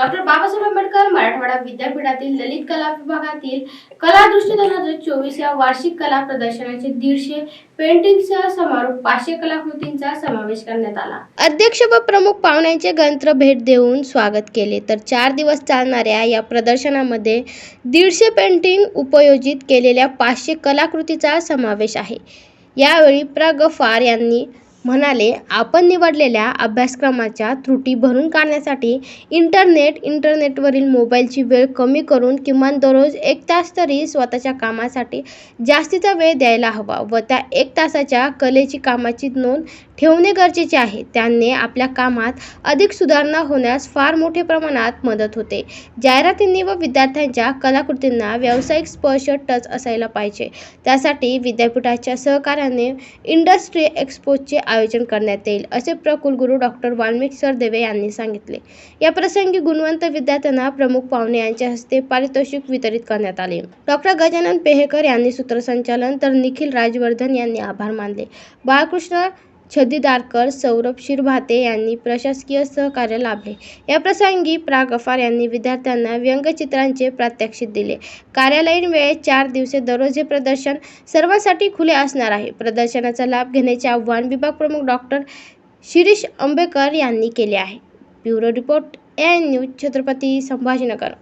Doctor Babasaheb Ambedkar Marathwada विद्यापीठातील ललित कला विभागातील कला दृष्टी दोन हजार चोवीस या वार्षिक कला प्रदर्शनाचे दीडशे पेंटिंगसह समारोप पाचशे कलाकृतींचा समावेश करण्यात आला. अध्यक्ष व प्रमुख पाहुण्यांचे गंत्र भेट देऊन स्वागत केले. तर चार दिवस चालणाऱ्या या प्रदर्शनामध्ये दीडशे पेंटिंग उपयोजित केलेल्या पाचशे कलाकृतीचा समावेश आहे. यावेळी प्र. गफार यांनी म्हणाले आपण निवडलेल्या अभ्यासक्रमाच्या त्रुटी भरून काढण्यासाठी इंटरनेट इंटरनेटवरील मोबाईलची वेळ कमी करून किमान दररोज एक तास तरी स्वतःच्या कामासाठी जास्तीचा वेळ द्यायला हवा व त्या एक तासाच्या कलेची कामाची नोंद ठेवणे गरजेचे आहे. त्यांनी आपल्या कामात अधिक सुधारणा होण्यास फार मोठ्या प्रमाणात मदत होते. जाहिरातींनी व विद्यार्थ्यांच्या कलाकृतींना व्यावसायिक स्पर्श टच असायला पाहिजे. त्यासाठी विद्यापीठाच्या सहकार्याने इंडस्ट्री एक्सपोचे आयोजन करण्यात येईल असे प्रकुलगुरू डॉक्टर वाल्मिक सरदेवे यांनी सांगितले. या प्रसंगी गुणवंत विद्यार्थ्यांना प्रमुख पाहुणे यांच्या हस्ते पारितोषिक वितरित करण्यात आले. डॉक्टर गजानन पेहेकर यांनी सूत्रसंचालन तर निखिल राजवर्धन यांनी आभार मानले. बाळकृष्ण छदीदारकर सौरभ शिरभाते यांनी प्रशासकीय सहकार्य लाभले. या प्रसंगी प्रा गफार यांनी विद्यार्थ्यांना व्यंगचित्रांचे प्रात्यक्षिक दिले. कार्यालयीन वेळेत चार दिवसे दररोज हे प्रदर्शन सर्वांसाठी खुले असणार आहे. प्रदर्शनाचा लाभ घेण्याचे आव्हान विभाग प्रमुख डॉक्टर शिरीष आंबेकर यांनी केले आहे. Bureau report N news Chhatrapati Sambhajinagar.